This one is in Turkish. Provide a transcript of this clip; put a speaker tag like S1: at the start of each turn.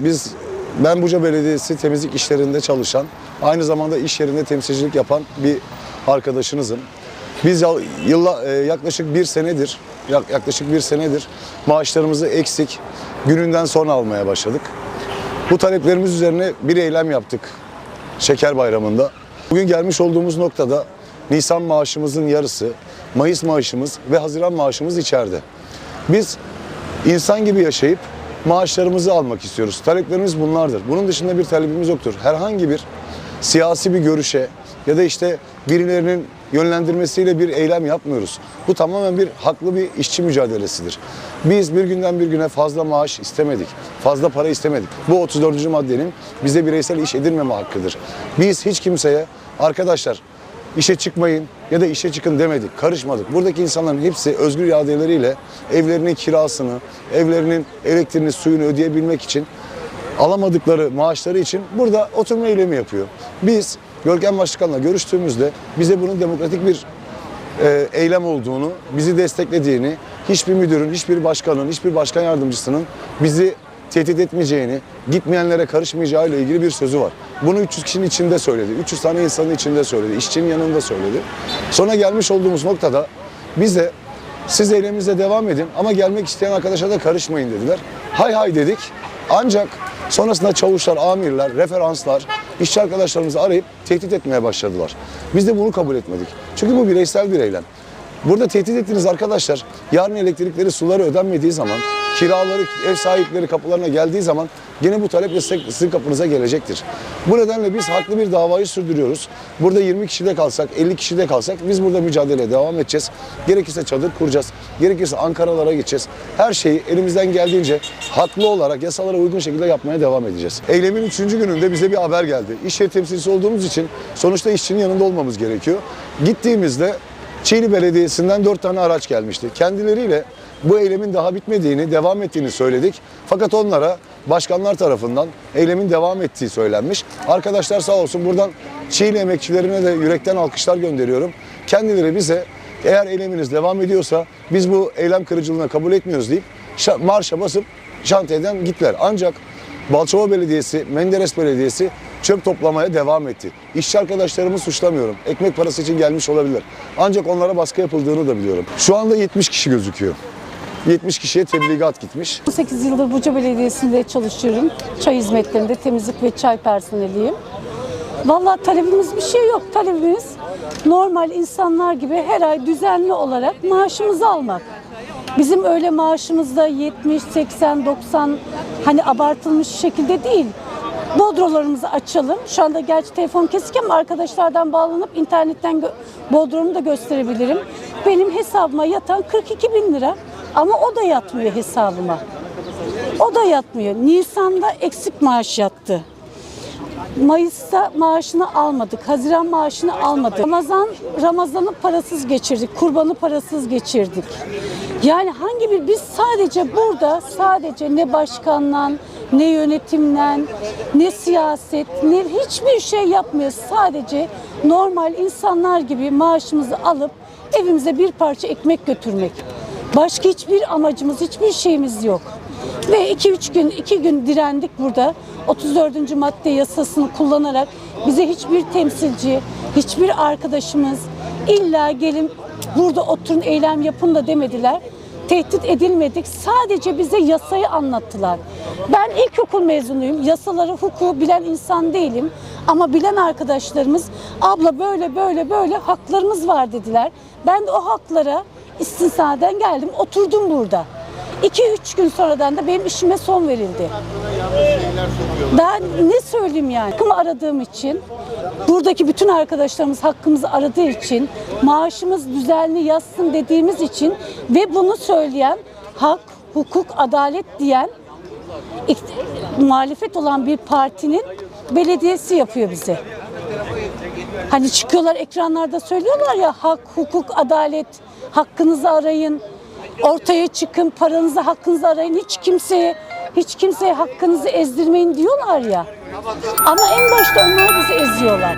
S1: Biz ben Buca Belediyesi temizlik işlerinde çalışan, aynı zamanda iş yerinde temsilcilik yapan bir arkadaşınızım. Biz yılla, e, yaklaşık bir senedir, yak- yaklaşık bir senedir maaşlarımızı eksik gününden sonra almaya başladık. Bu taleplerimiz üzerine bir eylem yaptık Şeker Bayramı'nda. Bugün gelmiş olduğumuz noktada Nisan maaşımızın yarısı, Mayıs maaşımız ve Haziran maaşımız içeride. Biz insan gibi yaşayıp maaşlarımızı almak istiyoruz. Taleplerimiz bunlardır. Bunun dışında bir talebimiz yoktur. Herhangi bir siyasi bir görüşe ya da işte birilerinin yönlendirmesiyle bir eylem yapmıyoruz. Bu tamamen bir haklı bir işçi mücadelesidir. Biz bir günden bir güne fazla maaş istemedik. Fazla para istemedik. Bu 34. maddenin bize bireysel iş edinmeme hakkıdır. Biz hiç kimseye arkadaşlar işe çıkmayın ya da işe çıkın demedik, karışmadık. Buradaki insanların hepsi özgür iradeleriyle evlerinin kirasını, evlerinin elektriğini, suyunu ödeyebilmek için alamadıkları maaşları için burada oturma eylemi yapıyor. Biz Görkem Başkan'la görüştüğümüzde bize bunun demokratik bir e, eylem olduğunu, bizi desteklediğini, hiçbir müdürün, hiçbir başkanın, hiçbir başkan yardımcısının bizi tehdit etmeyeceğini, gitmeyenlere karışmayacağı ile ilgili bir sözü var. Bunu 300 kişinin içinde söyledi. 300 tane insanın içinde söyledi. işçinin yanında söyledi. Sonra gelmiş olduğumuz noktada bize siz eyleminize devam edin ama gelmek isteyen arkadaşa da karışmayın dediler. Hay hay dedik. Ancak sonrasında çavuşlar, amirler, referanslar, işçi arkadaşlarımızı arayıp tehdit etmeye başladılar. Biz de bunu kabul etmedik. Çünkü bu bireysel bir eylem. Burada tehdit ettiğiniz arkadaşlar yarın elektrikleri, suları ödenmediği zaman, kiraları, ev sahipleri kapılarına geldiği zaman yine bu talep sizin kapınıza gelecektir. Bu nedenle biz haklı bir davayı sürdürüyoruz. Burada 20 kişide kalsak, 50 kişide kalsak biz burada mücadeleye devam edeceğiz. Gerekirse çadır kuracağız. Gerekirse Ankaralara gideceğiz. Her şeyi elimizden geldiğince haklı olarak yasalara uygun şekilde yapmaya devam edeceğiz. Eylemin 3. gününde bize bir haber geldi. İş yeri temsilcisi olduğumuz için sonuçta işçinin yanında olmamız gerekiyor. Gittiğimizde Çiğli Belediyesi'nden 4 tane araç gelmişti. Kendileriyle bu eylemin daha bitmediğini, devam ettiğini söyledik. Fakat onlara başkanlar tarafından eylemin devam ettiği söylenmiş. Arkadaşlar sağ olsun buradan Çiğli emekçilerine de yürekten alkışlar gönderiyorum. Kendileri bize eğer eyleminiz devam ediyorsa biz bu eylem kırıcılığına kabul etmiyoruz deyip şa- marşa basıp şantiyeden gittiler. Ancak Balçova Belediyesi, Menderes Belediyesi çöp toplamaya devam etti. İşçi arkadaşlarımı suçlamıyorum. Ekmek parası için gelmiş olabilir. Ancak onlara baskı yapıldığını da biliyorum. Şu anda 70 kişi gözüküyor. 70 kişiye tebligat gitmiş.
S2: 18 yıldır Buca Belediyesi'nde çalışıyorum. Çay hizmetlerinde temizlik ve çay personeliyim. Vallahi talebimiz bir şey yok. Talebimiz normal insanlar gibi her ay düzenli olarak maaşımızı almak. Bizim öyle maaşımızda 70, 80, 90 hani abartılmış şekilde değil. Bodrolarımızı açalım. Şu anda gerçi telefon kesik ama arkadaşlardan bağlanıp internetten bodromu da gösterebilirim. Benim hesabıma yatan 42 bin lira ama o da yatmıyor hesabıma. O da yatmıyor. Nisan'da eksik maaş yattı. Mayıs'ta maaşını almadık. Haziran maaşını almadık. Ramazan Ramazan'ı parasız geçirdik. Kurbanı parasız geçirdik. Yani hangi bir biz sadece burada sadece ne başkandan ne yönetimden ne siyaset ne hiçbir şey yapmıyoruz. Sadece normal insanlar gibi maaşımızı alıp evimize bir parça ekmek götürmek. Başka hiçbir amacımız, hiçbir şeyimiz yok. Ve 2-3 gün, 2 gün direndik burada. 34. madde yasasını kullanarak bize hiçbir temsilci, hiçbir arkadaşımız illa gelin burada oturun eylem yapın da demediler. Tehdit edilmedik. Sadece bize yasayı anlattılar. Ben ilkokul mezunuyum. Yasaları, hukuku bilen insan değilim. Ama bilen arkadaşlarımız abla böyle böyle böyle haklarımız var dediler. Ben de o haklara istisnaden geldim. Oturdum burada. 2-3 gün sonradan da benim işime son verildi. Daha ne söyleyeyim yani? Hakkımı aradığım için, buradaki bütün arkadaşlarımız hakkımızı aradığı için, maaşımız düzenli yazsın dediğimiz için ve bunu söyleyen hak, hukuk, adalet diyen muhalefet olan bir partinin belediyesi yapıyor bize. Hani çıkıyorlar ekranlarda söylüyorlar ya hak, hukuk, adalet, hakkınızı arayın, ortaya çıkın, paranızı, hakkınızı arayın. Hiç kimseye hiç kimseye hakkınızı ezdirmeyin diyorlar ya. Ama en başta onlar bizi eziyorlar.